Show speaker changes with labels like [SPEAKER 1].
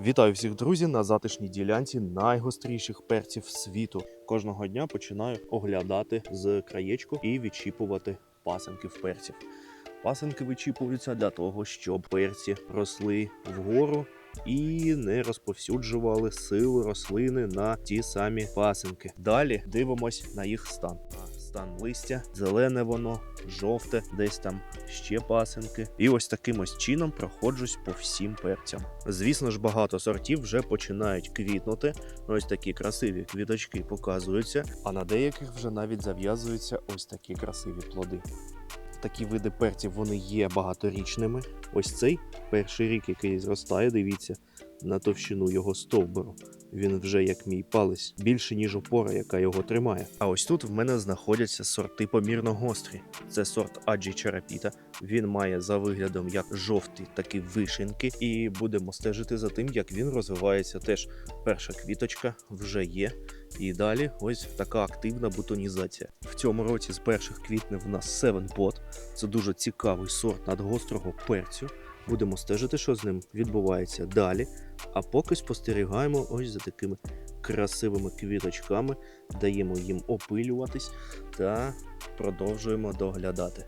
[SPEAKER 1] Вітаю всіх друзі на затишній ділянці найгостріших перців світу. Кожного дня починаю оглядати з краєчку і відчіпувати пасенки в перців. Пасенки вичіпуються для того, щоб перці росли вгору і не розповсюджували силу рослини на ті самі пасенки. Далі дивимось на їх стан. Стан листя, зелене воно, жовте, десь там ще пасенки. І ось таким ось чином проходжусь по всім перцям. Звісно ж, багато сортів вже починають квітнути. Ось такі красиві квіточки показуються, а на деяких вже навіть зав'язуються ось такі красиві плоди. Такі види перців вони є багаторічними. Ось цей перший рік, який зростає, дивіться на товщину його стовбуру. Він вже як мій палець, більше ніж опора, яка його тримає. А ось тут в мене знаходяться сорти помірно гострі. Це сорт Аджі Чарапіта. Він має за виглядом як жовті такі вишеньки, і будемо стежити за тим, як він розвивається. Теж перша квіточка вже є. І далі ось така активна бутонізація. В цьому році з перших квітнів в нас Seven Pot. Це дуже цікавий сорт надгострого перцю. Будемо стежити, що з ним відбувається далі. А поки спостерігаємо ось за такими красивими квіточками, даємо їм опилюватись та продовжуємо доглядати.